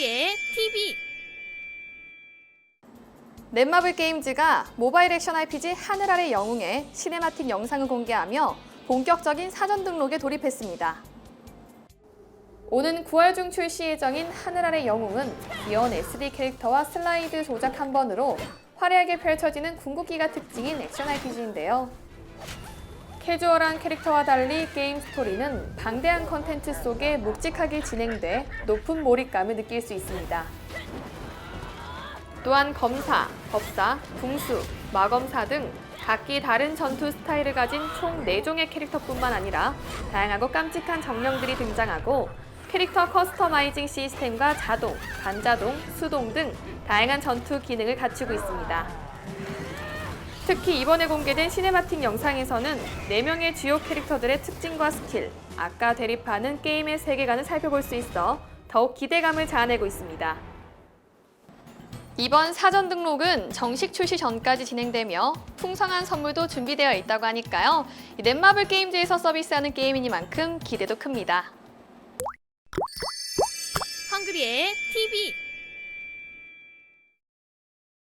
헝그리의 TV 넷마블 게임즈가 모바일 액션 RPG 하늘 아래 영웅의 시네마틱 영상을 공개하며 본격적인 사전 등록에 돌입했습니다. 오는 9월 중 출시 예정인 하늘 아래 영웅은 귀여운 SD 캐릭터와 슬라이드 조작 한 번으로 화려하게 펼쳐지는 궁극기가 특징인 액션 RPG인데요. 캐주얼한 캐릭터와 달리 게임 스토리는 방대한 컨텐츠 속에 묵직하게 진행돼 높은 몰입감을 느낄 수 있습니다. 또한 검사, 법사, 궁수, 마검사 등 각기 다른 전투 스타일을 가진 총 4종의 캐릭터뿐만 아니라 다양하고 깜찍한 정령들이 등장하고 캐릭터 커스터마이징 시스템과 자동, 반자동, 수동 등 다양한 전투 기능을 갖추고 있습니다. 특히 이번에 공개된 시네마틱 영상에서는 4명의 주요 캐릭터들의 특징과 스킬, 아까 대립하는 게임의 세계관을 살펴볼 수 있어 더욱 기대감을 자아내고 있습니다. 이번 사전 등록은 정식 출시 전까지 진행되며 풍성한 선물도 준비되어 있다고 하니까요. 이 넷마블 게임즈에서 서비스하는 게임이니만큼 기대도 큽니다. 헝그리의 TV